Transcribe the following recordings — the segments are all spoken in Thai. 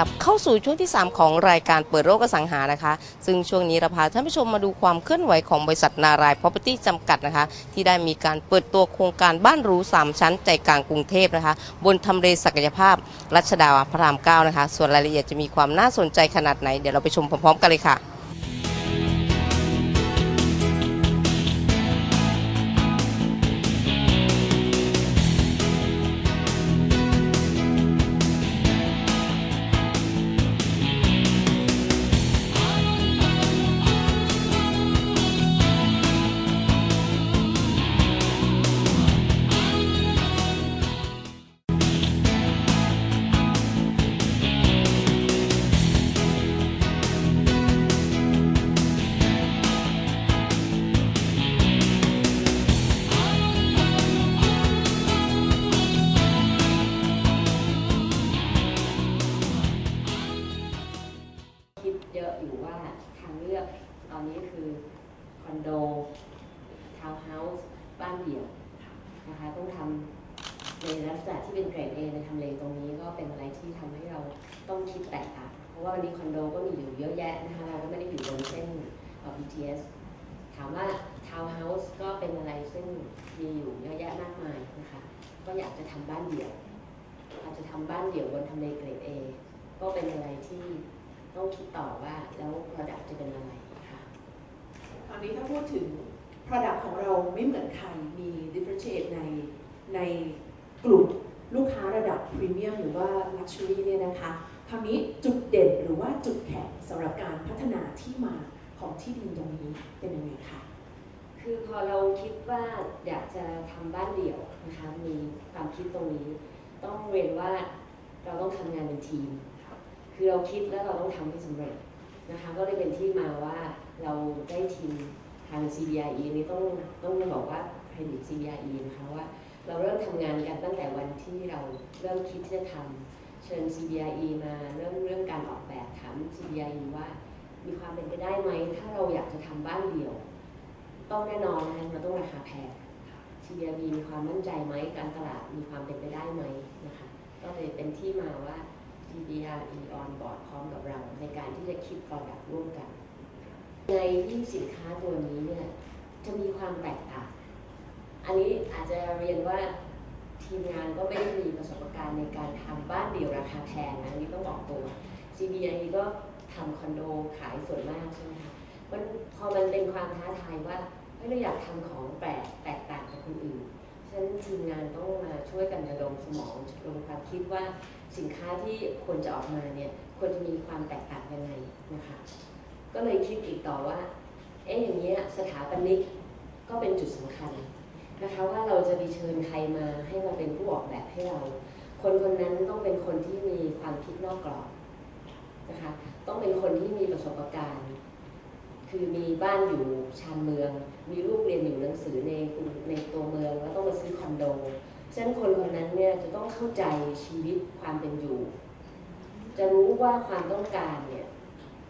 กลับเข้าสู่ช่วงที่ 3 ของรายการเปิดโลกอสังหานะคะ ซึ่งช่วงนี้เราพาท่านผู้ชมมาดูความเคลื่อนไหวของบริษัทนาราย Property จำกัดนะคะ ที่ได้มีการเปิดตัวโครงการบ้านหรู 3 ชั้นใจกลางกรุงเทพนะคะ บนทำเลศักยภาพ รัชดาพระราม 9 นะคะ ส่วนรายละเอียดจะมีความน่าสนใจขนาดไหน เดี๋ยวเราไปชมพร้อมๆกันเลยค่ะ ตอนนี้คือคอนโดทาวน์เฮาส์บ้านเดี่ยวนะคะต้องทำในลักษณะที่เป็นเกรด A ในทำเลตรงนี้ก็เป็นอะไรที่ทำให้เราต้องคิดแตกต่างเพราะว่าวันนี้คอนโดก็มีอยู่เยอะแยะนะคะเราก็ไม่ได้อยู่บนเส้นออ BTS ถามว่าทาวน์เฮาส์ก็เป็นอะไรซึ่งมีอยู่เยอะแยะมากมายนะคะก็อยากจะทำบ้านเดี่ยว อาจจะทำบ้านเดี่ยวบนทำเลเกรด A ก็เป็นอะไรที่ต้องคิดต่อว่าแล้ว Product จะเป็นอะไร อนนี้ถ้าพูดถึง Product ของเราไม่เหมือนใคร มี differentiate ในในกลุ่มลูกค้าระดับพรีเมียมหรือว่า Luxury เนี่ยนะคะคราวนี้จุดเด่นหรือว่าจุดแข็งสำหรับการพัฒนาที่มาของที่ดินตรงนี้เป็นยังไงคะคือพอเราคิดว่าอยากจะทำบ้านเดี่ยวนะคะมีความคิดตรงนี้ ต้องเรียนว่าเราต้องทำงานเป็นทีม คือเราคิดแล้วเราต้องทำให้สำเร็จนะคะก็เลยเป็นที่มาว่า เราได้ทีมทาง CBRE นี่ต้องต้องบอกว่าเครดิต CBRE นะคะว่าเราเริ่มทำงานกันตั้งแต่วันที่เราเริ่มคิดที่จะทำเชิญ CBRE มาเริ่มเรื่องการออกแบบถาม CBRE ว่ามีความเป็นไปได้ไหม ถ้าเราอยากจะทำบ้านเดี่ยว ต้องแน่นอนนะคะมันต้องราคาแพง CBRE มีความมั่นใจไหมการตลาดมีความเป็นไปได้ไหมนะคะก็เลยเป็นที่มาว่า CBRE on board พร้อมกับเราในการที่จะคิด product ร่วมกัน ในที่สินค้าตัวนี้เนี่ยจะมีความแตกต่าง อันนี้อาจจะเรียนว่าทีมงานก็ไม่ได้มีประสบการณ์ในการทำบ้านเดี่ยวราคาแพงนะอันนี้ต้องบอกตัว CBRE ก็ทำคอนโดขายส่วนมากใช่ไหมคะมันพอมันเป็นความท้าทายว่าเราอยากทำของแปลกแตกต่างจากคนอื่นฉะนั้นทีมงานต้องมาช่วยกันระดมสมองระดมความคิดว่าสินค้าที่ควรจะออกมาเนี่ยควรจะมีความแตกต่างยังไงนะคะ ก็เลยคิดอีกต่อว่า เอ๊ะอย่างนี้ยสถาปนิกก็เป็นจุดสำคัญนะคะว่าเราจะไปเชิญใครมาให้มาเป็นผู้ออกแบบให้เรา คนคนนั้นต้องเป็นคนที่มีความคิดนอกกรอบนะคะต้องเป็นคนที่มีประสบการณ์ คือมีบ้านอยู่ชานเมือง มีลูกเรียนอยู่หนังสือในกรุงในตัวเมือง แล้วต้องมาซื้อคอนโดฉะนั้นคนคนนั้นเนี่ยจะต้องเข้าใจชีวิตความเป็นอยู่ จะรู้ว่าความต้องการเนี่ย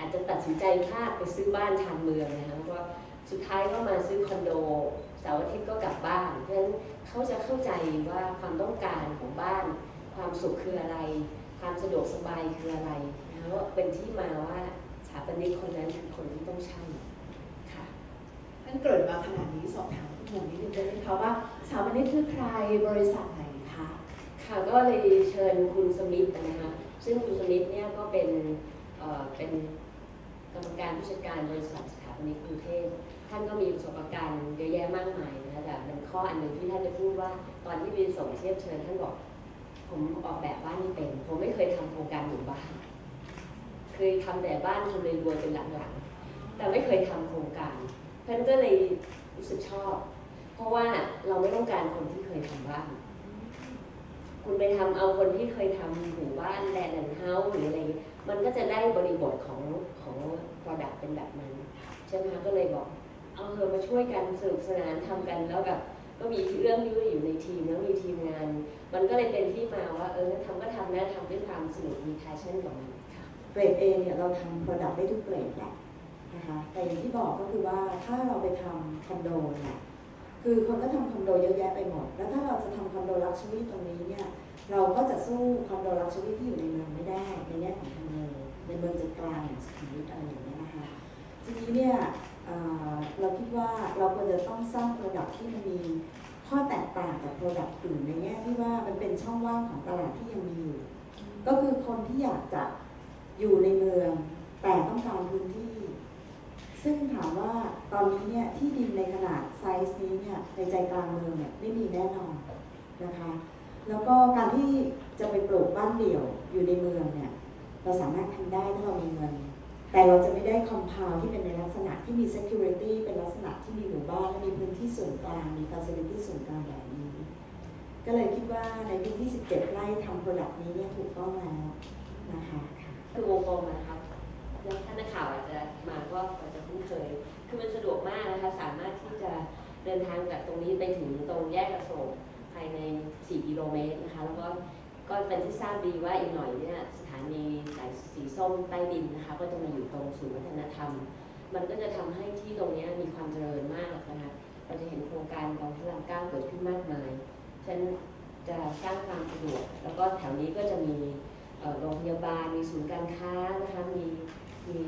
อาจจะตัดสินใจพลาดไปซื้อบ้านชานเมืองนะคะเพราะว่าสุดท้ายก็มาซื้อคอนโดเสาร์อาทิตย์ก็กลับบ้าน เพราะฉะนั้นเขาจะเข้าใจว่าความต้องการของบ้าน ความสุขคืออะไร ความสะดวกสบายคืออะไรนะคะว่าเป็นที่มาว่าสถาปนิกคนนั้นคือคนที่ต้องใช่ค่ะท่านเกริดมาขนาดนี้สอบถามคุณหนุ่มนิดนึงได้ไหมคะว่าสถาปนิกคือใครบริษัทไหนคะค่ะก็เลยเชิญคุณสมิธนะคะซึ่งคุณสมิธเนี่ยก็เป็นเอ่อเป็น กรรมการผู้จัดการบริษัทสถาปนิกกรุงเทพท่านก็มีประสบการณ์เยอะแยะมากมายนะแต่เป็นข้ออันหนึ่งที่ท่านจะพูดว่าตอนที่ไปส่งเทียบเชิญท่านบอก ผมออกแบบบ้านไม่เป็น ผมไม่เคยทำโครงการหมู่บ้านเคยทำแต่บ้านทำเลยรวยเป็นหลังๆแต่ไม่เคยทำโครงการท่านก็เลยรู้สึกชอบ เพราะว่าเราไม่ต้องการคนที่เคยทำบ้าน คุณไปทำเอาคนที่เคยทำหมู่บ้านแลนด์เฮาส์หรืออะไรมันก็จะได้บริบทของของ product เป็นแบบนั้นใช่ไหมคะก็เลยบอก เอาเธอมาช่วยกันสนุกสนานทำกันแล้วแบบก็มีเรื่องยุ่อยู่ในทีมแล้วมีทีมงาน มันก็เลยเป็นที่มาว่าเอองั้นทำก็ทำนะทำด้วยความสนุกมี passion กับมันเกรด A เนี่ยเราทำ Product ได้ทุกเกรดแหละนะคะแต่อย่างที่บอกก็คือว่าถ้าเราไปทำคอนโดเนี่ย คือคนก็ทำคอนโดเยอะแยะไปหมด แล้วถ้าเราจะทำคอนโดลักชัวรี่ตรงนี้เนี่ย เราก็จะสู้คอนโดลักชัวรี่ที่อยู่ในเมืองไม่ได้ ในแง่ของทำเลในเมืองใจกลางอย่างสุขุมวิทอะไรอย่างเงี้ยนะคะทีนี้เนี่ยเเราคิดว่าเราควรจะต้องสร้างโปรดักที่มันมีข้อแตกต่างกับโปรดักอื่นในแง่ที่ว่ามันเป็นช่องว่างของตลาดที่ยังมีอยู่ ก็คือคนที่อยากจะอยู่ในเมืองแต่ต้องการพื้นที่ ซึ่งถามว่าตอนนี้เนี่ยที่ดินในขนาดไซส์นี้เนี่ยในใจกลางเมืองเนี่ยไม่มีแน่นอนนะคะ แล้วก็การที่จะไปปลูกบ้านเดี่ยวอยู่ในเมืองเนี่ยเราสามารถทำได้ถ้าเรามีเงิน แต่เราจะไม่ได้คอมเพลที่เป็นในลักษณะที่มี security เป็นลักษณะที่มีหมู่บ้านและมีพื้นที่ส่วนกลางมี facility ส่วนกลางแบบนี้ ก็เลยคิดว่าในพื้นที่ 17 ไร่ทำ product นี้เนี่ยถูกต้องแล้วนะคะคือวงกลมนะครับ แล้วท่านนักข่าวอาจจะมาก็อาจจะคุ้นเคย คือมันสะดวกมากนะคะ สามารถที่จะเดินทางจากตรงนี้ไปถึงตรงแยกอโศกภายใน 4 กิโลเมตรนะคะ แล้วก็ก็เป็นที่ทราบดีว่าอีกหน่อยเนี่ยสถานีสายสีส้มใต้ดินนะคะ ก็จะมาอยู่ตรงศูนย์วัฒนธรรม มันก็จะทำให้ที่ตรงนี้มีความเจริญมากนะคะเราจะเห็นโครงการของพระรามเก้าเกิดขึ้นมากมายฉันจะสร้างความสะดวก แล้วก็แถวนี้ก็จะมีโรงพยาบาล มีศูนย์การค้านะคะ มี มี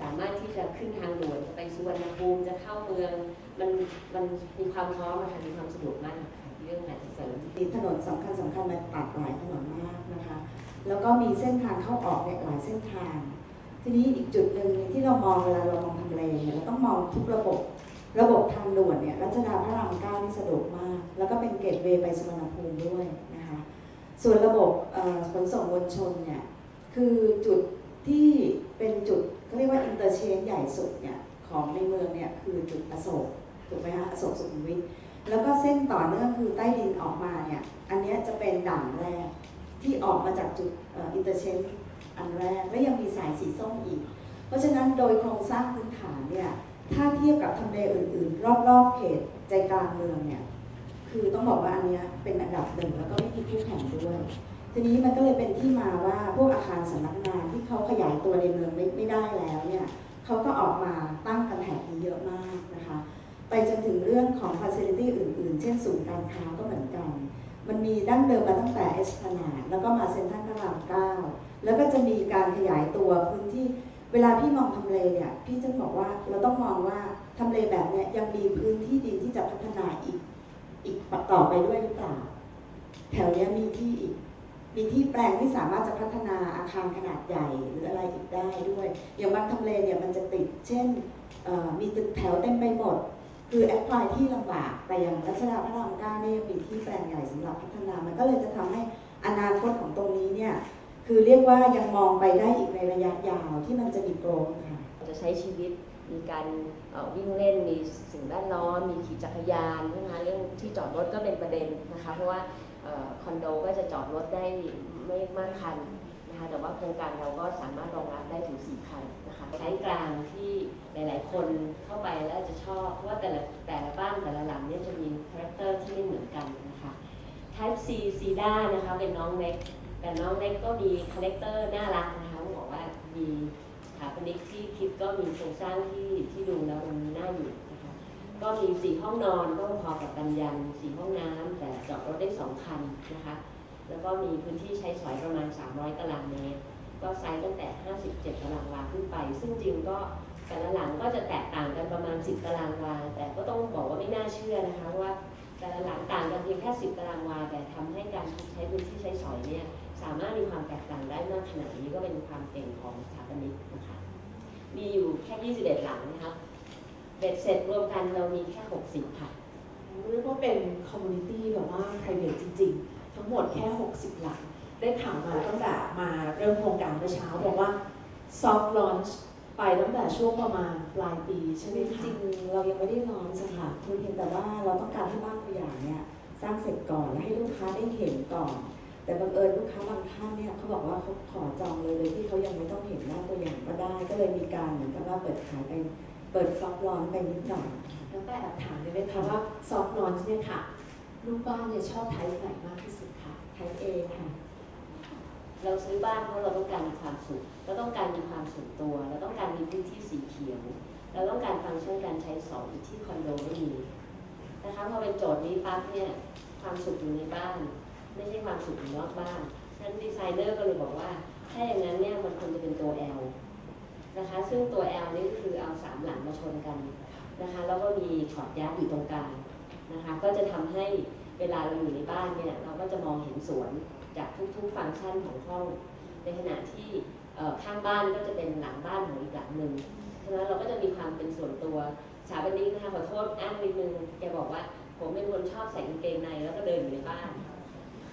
สามารถที่จะขึ้นทางด่วนจะไปสุวรรณภูมิจะเข้าเมืองมันมันมีความพร้อมนะคะมีความสะดวกมากค่ะเรื่องอาจจะเสริมมีถนนสำคัญสำคัญมาตัดหลายถนนมากนะคะ แล้วก็มีเส้นทางเข้าออกเนี่ยหลายเส้นทาง ทีนี้อีกจุดหนึ่งที่เรามองเวลาเรามองทำเลเนี่ยเราต้องมองทุกระบบระบบทางด่วนเนี่ยรัชดาพระรามเก้านี่สะดวกมาก แล้วก็เป็นเกตเวย์ไปสุวรรณภูมิด้วยนะคะ ส่วนระบบขนส่งมวลชนเนี่ยคือจุด ที่เป็นจุดเขาเรียกว่าอินเตอร์เชนใหญ่สุดเนี่ยของในเมืองเนี่ยคือจุดอโศกถูกไหมคะอโศกสุขุมวิทแล้วก็เส้นต่อเนื่องคือใต้ดินออกมาเนี่ยอันนี้จะเป็นด่านแรกที่ออกมาจากจุดอินเตอร์เชนอันแรกและยังมีสายสีส้มอีก เพราะฉะนั้นโดยโครงสร้างพื้นฐานเนี่ยถ้าเทียบกับทำเลอื่นๆ รอบๆเขตใจกลางเมืองเนี่ยคือต้องบอกว่าอันนี้เป็นอันดับหนึ่งแล้วก็ไม่มีคู่แข่งด้วย ทีนี้มันก็เลยเป็นที่มาว่าพวกอาคารสำนักงานที่เขาขยายตัวในเมืองไม่ไม่ได้แล้วเนี่ยเขาก็ออกมาตั้งกันแถบนี้เยอะมากนะคะ ไปจนถึงเรื่องของ facility อื่น ๆ เช่นศูนย์การค้าก็เหมือนกัน มันมีดั้งเดิมมาตั้งแต่เอสพนาดแล้วก็มาเซ็นทรัลพระรามเก้าแล้วก็จะมีการขยายตัวพื้นที่เวลาพี่มองทำเลเนี่ย พี่จะบอกว่าเราต้องมองว่าทำเลแบบเนี้ยยังมีพื้นที่ดินที่จะพัฒนาอีก อีกต่อไปด้วยหรือเปล่า แถวเนี้ยมีที่อีก มีที่แปลงที่สามารถจะพัฒนาอาคารขนาดใหญ่หรืออะไรอีกได้ด้วย อย่างบางทำเลเนี่ยมันจะติด เช่นมีตึกแถวเต็มไปหมด คือแอปพลายที่ลำบาก แต่อย่างรัชดาพระรามเก้าเนี่ยมีที่แปลงใหญ่สำหรับพัฒนา มันก็เลยจะทำให้อนาคตของตรงนี้เนี่ยคือเรียกว่ายังมองไปได้อีกในระยะยาวที่มันจะมีโกรธค่ะจะใช้ชีวิตมีการวิ่งเล่นมีสิ่งแวดล้อมมีขี่จักรยานนะคะเรื่องที่จอดรถก็เป็นประเด็นนะคะเพราะว่า คอนโดก็จะจอดรถได้ไม่มากคันนะคะแต่ว่าโครงการเราก็สามารถรองรับได้ถึง 4 คันนะคะใช้กลางที่หลาย ๆ คนเข้าไปแล้วจะชอบเพราะว่าแต่ละแต่ละบ้านแต่ละหลังเนี่ยจะมีคาแรคเตอร์ที่ไม่เหมือนกันนะคะ Type C ซีด้านะคะเป็นน้องเล็ก แต่น้องเล็กก็มีคาแรคเตอร์น่ารักนะคะต้องบอกว่ามีสถาปนิกที่คิดก็มีโครงสร้างที่ที่ดูแล้วมันน่าอยู่ ก็มีสี่ห้องนอนก็พอกับตันยันสี่ห้องน้ำแต่จอดรถได้สองคันนะคะ แล้วก็มีพื้นที่ใช้สอยประมาณ 300 ตารางเมตร ก็ไซส์ตั้งแต่ 57 ตารางวาขึ้นไป ซึ่งจริงก็แต่ละหลังก็จะแตกต่างกันประมาณ 10 ตารางวา แต่ก็ต้องบอกว่าไม่น่าเชื่อนะคะว่าแต่ละหลังต่างกันเพียงแค่ 10 ตารางวา แต่ทำให้การใช้พื้นที่ใช้สอยเนี่ยสามารถมีความแตกต่างได้มากขนาดนี้ก็เป็นความเก่งของสถาปนิกนะคะ มีอยู่แค่ 21 หลังนะคะ เบ็ดเสร็จรวมกันเรามีแค่ 60ค่ะเรียกว่าเป็นคอมมูนิตี้แบบว่า private จริง ๆ ทั้งหมดแค่ 60 หลัง ได้ข่าวมาตั้งแต่มาเริ่มโครงการเมื่อเช้าบอกว่า soft launch ไปตั้งแต่ช่วงประมาณปลายปีใช่ไหมจคะริงๆเรายังไม่ได้ร้อนสักค่ะคือเพียงแต่ว่าเราต้องการให้บ้านตัวอย่างเนี่ยสร้างเสร็จก่อนและให้ลูกค้าได้เห็นก่อน แต่บังเอิญลูกค้าบางท่านเนี่ยเขาบอกว่าเขาขอจองเลยเลยที่เขายังไม่ต้องเห็นหน้าตัวอย่างก็ได้ ก็เลยมีการเหมือนกับว่าเปิดขายไป เปิดซอฟต์ลอนไปนิดหน่อยแล้วแต่แอบถามได้ไหมคะว่า soft launch เนี่ยค่ะลูกบ้านเนี่ยชอบไทป์ไหนมากที่สุดคะไทยเอค่ะ เราซื้อบ้านเพราะเราต้องการมีความสุขเราต้องการมีความส่วนตัวเราต้องการมีพื้นที่สีเขียวเราต้องการฟังก์ชันการใช้สอยที่คอนโดไม่มีนะคะพอเป็นโจทย์นี้ปั๊บเนี่ยความสุขอยู่ในบ้าน ไม่ใช่ความสุขอยู่นอกบ้านฉะนั้นดีไซเนอร์ก็เลยบอกว่า ถ้าอย่างนั้นเนี่ยมันควรจะเป็นตัว L นะคะ ซึ่งตัว L นี่ก็คือเอาสามหลังมาชนกันนะคะ แล้วก็มีขอดยัดอยู่ตรงกลางนะคะ ก็จะทำให้เวลาเราอยู่ในบ้านเนี่ยเราก็จะมองเห็นสวนจากทุกๆฟังก์ชันของห้อง ในขณะที่ข้างบ้านก็จะเป็นหลังบ้านของอีกหลังหนึ่งฉะนั้นเราก็จะมีความเป็นส่วนตัวสถาปนิกนะคะขอโทษอ้างนิดนึงแกบอกว่าผมเป็นคนชอบใส่กางเกงในแล้วก็เดินอยู่ในบ้าน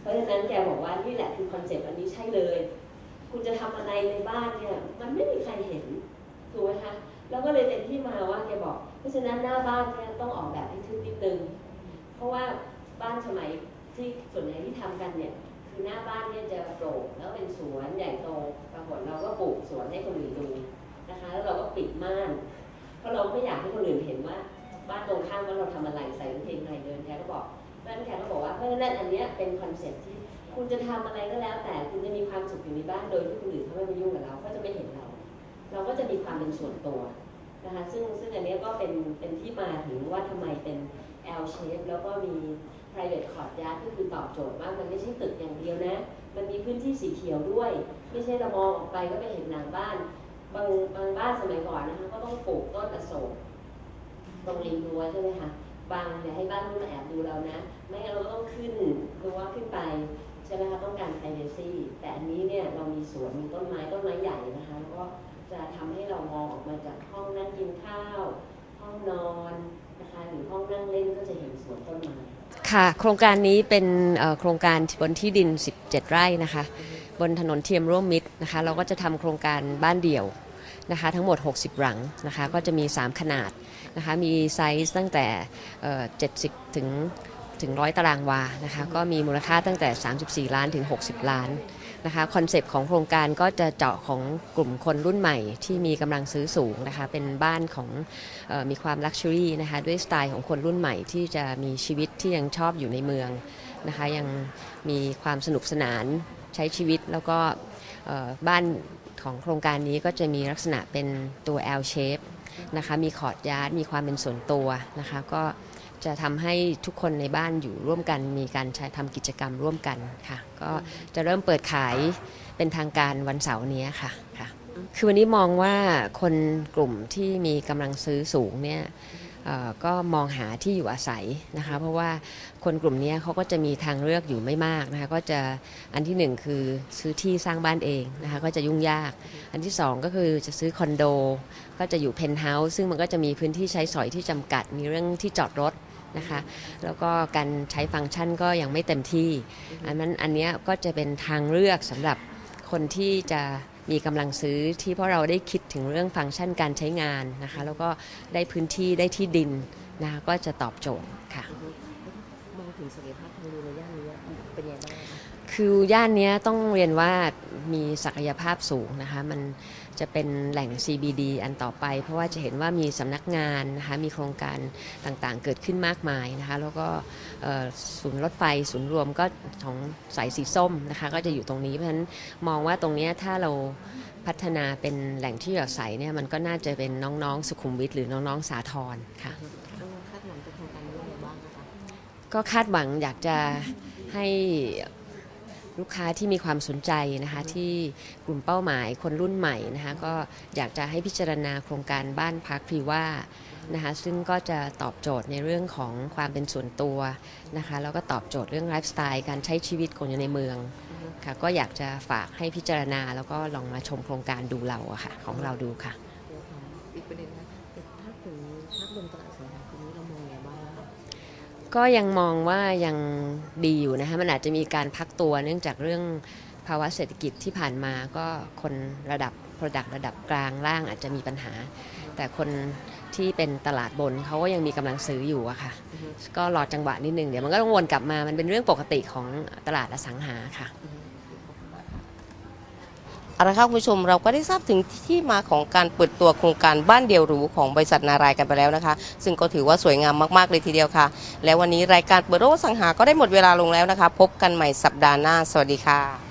เพราะฉะนั้นแกบอกว่านี่แหละคือคอนเซ็ปต์อันนี้ใช่เลย คุณจะทำอะไรในบ้านเนี่ย มันไม่มีใครเห็นถูกไหมคะแล้วก็เลยเป็นที่มาว่าแกบอก เพราะฉะนั้นหน้าบ้านเนี่ยต้องออกแบบให้ทึบนิดนึง เพราะว่าบ้านสมัยที่ส่วนใหญ่ที่ทำกันเนี่ย คือหน้าบ้านเนี่ยจะโปร่งแล้วเป็นสวนใหญ่โตปรากฏเราก็ปลูกสวนให้คนอื่นดูนะคะ แล้วเราก็ปิดม่าน เพราะเราไม่อยากให้คนอื่นเห็นว่า บ้านตรงข้ามว่าเราทำอะไรใส่กางเกงในเดินแกก็บอกนั่นแกก็บอกว่าเพราะฉะนั้นอันเนี้ยเป็นคอนเซ็ปต์ที่ คุณจะทำอะไรก็แล้ว แต่คุณจะมีความสุขอยู่ในบ้านโดยที่คนอื่นเขาไม่มายุ่งกับเราเขาจะไม่เห็นเรา เราก็จะมีความเป็นส่วนตัวนะคะซึ่งซึ่งอันนี้ก็เป็นเป็นที่มาถึงว่าทำไมเป็น L shape แล้วก็มี private courtyard ก็คือตอบโจทย์ว่ามันไม่ใช่ตึกอย่างเดียวนะ มันมีพื้นที่สีเขียวด้วย ไม่ใช่เรามองออกไปก็ไปเห็นหลังบ้าน บางบางบ้านสมัยก่อนนะคะก็ต้องปลูกต้นอโศกตรงริมรั้วใช่ไหมคะบางเนี่ยให้บ้านนู้นมาแอบดูเรานะ ไม่งั้นเราก็ต้องขึ้นรั้วขึ้นไป ใช่ไหมคะต้องการ privacy แต่อันนี้เนี่ยเรามีสวนมีต้นไม้ต้นไม้ใหญ่นะคะแล้วก็จะทำให้เรามองออกมาจากห้องนั่งกินข้าว ห้องนอนนะคะหรือห้องนั่งเล่นก็จะเห็นสวนต้นไม้ค่ะโครงการนี้เป็นโครงการบนที่ดิน 17 ไร่นะคะ บนถนนเทียมร่วมมิตรนะคะ เราก็จะทำโครงการบ้านเดี่ยวนะคะทั้งหมด 60 หลังนะคะ ก็จะมี 3 ขนาดนะคะ มีไซส์ตั้งแต่ 70 ถึง ถึง100ตารางวานะคะก็มีมูลค่าตั้งแต่ 34 ล้านถึง 60 ล้านนะคะคอนเซปต์ของโครงการก็จะเจาะของกลุ่มคนรุ่นใหม่ที่มีกำลังซื้อสูงนะคะเป็นบ้านของเอ่อมีความลักชัวรี่นะคะด้วยสไตล์ของคนรุ่นใหม่ที่จะมีชีวิตที่ยังชอบอยู่ในเมืองนะคะยังมีความสนุกสนานใช้ชีวิตแล้วก็เอ่อบ้านของโครงการนี้ก็จะมีลักษณะเป็นตัว L shape นะคะมีขอดยาร์ดมีความเป็นส่วนตัวนะคะก็ จะทำให้ทุกคนในบ้านอยู่ร่วมกัน มีการใช้ทำกิจกรรมร่วมกันค่ะ ก็จะเริ่มเปิดขายเป็นทางการวันเสาร์นี้ค่ะค่ะ คือวันนี้มองว่าคนกลุ่มที่มีกำลังซื้อสูงเนี่ยก็มองหาที่อยู่อาศัยนะคะ เพราะว่าคนกลุ่มนี้เขาก็จะมีทางเลือกอยู่ไม่มากนะคะก็จะอันที่หนึ่งคือซื้อที่สร้างบ้านเองนะคะก็จะยุ่งยาก อันที่สองก็คือจะซื้อคอนโด ก็จะอยู่เพนท์เฮาส์ซึ่งมันก็จะมีพื้นที่ใช้สอยที่จำกัด มีเรื่องที่จอดรถ นะคะแล้วก็การใช้ฟังก์ชันก็ยังไม่เต็มที่ อันนั้นอันเนี้ยก็จะเป็นทางเลือกสำหรับคนที่จะมีกำลังซื้อที่เพราะเราได้คิดถึงเรื่องฟังก์ชันการใช้งานนะคะแล้วก็ได้พื้นที่ได้ที่ดินนะคะก็จะตอบโจทย์ค่ะมองถึงศักยภาพทางเดินในย่านนี้เป็นยังไงบ้างคะคือย่านเนี้ยต้องเรียนว่ามีศักยภาพสูงนะคะมัน จะเป็นแหล่ง CBD อันต่อไป เพราะว่าจะเห็นว่ามีสำนักงานนะคะมีโครงการต่างๆ เกิดขึ้นมากมายนะคะแล้วก็เอ่อศูนย์รถไฟศูนย์รวมก็ของสายสีส้มนะคะก็จะอยู่ตรงนี้เพราะฉะนั้นมองว่าตรงเนี้ยถ้าเราพัฒนาเป็นแหล่งที่อยู่อาศัยเนี่ยมันก็น่าจะเป็นน้องๆ สุขุมวิทหรือน้องๆสาทรค่ะคาดหวังจากโครงการนี้ยังไงบ้างคะก็คาดหวังอยากจะให้ ลูกค้าที่มีความสนใจนะคะที่กลุ่มเป้าหมายคนรุ่นใหม่นะคะก็อยากจะให้พิจารณาโครงการบ้านพักพรีว่านะคะซึ่งก็จะตอบโจทย์ในเรื่องของความเป็นส่วนตัวนะคะแล้วก็ตอบโจทย์เรื่องไลฟ์สไตล์การใช้ชีวิตคนอยู่ในเมืองค่ะก็อยากจะฝากให้พิจารณาแล้วก็ลองมาชมโครงการดูเราอะค่ะของเราดูค่ะอีกประเด็น ก็ยังมองว่ายังดีอยู่นะคะมันอาจจะมีการพักตัวเนื่องจากเรื่องภาวะเศรษฐกิจที่ผ่านมาก็คนระดับ Product ระดับกลางล่างอาจจะมีปัญหา แต่คนที่เป็นตลาดบนเขาก็ยังมีกำลังซื้ออยู่อะค่ะ ก็รอจังหวะนิดนึงเดี๋ยวมันก็ต้องวนกลับมามันเป็นเรื่องปกติของตลาดอสังหาค่ะเอา ละค่ะคุณผู้ชมเราก็ได้ทราบถึงที่มาของการเปิดตัวโครงการบ้านเดียวหรูของบริษัทนารายกันไปแล้วนะคะ ซึ่งก็ถือว่าสวยงามมากๆเลยทีเดียวค่ะ และวันนี้รายการเปิดโลกสังหาก็ได้หมดเวลาลงแล้วนะคะ พบกันใหม่สัปดาห์หน้า สวัสดีค่ะ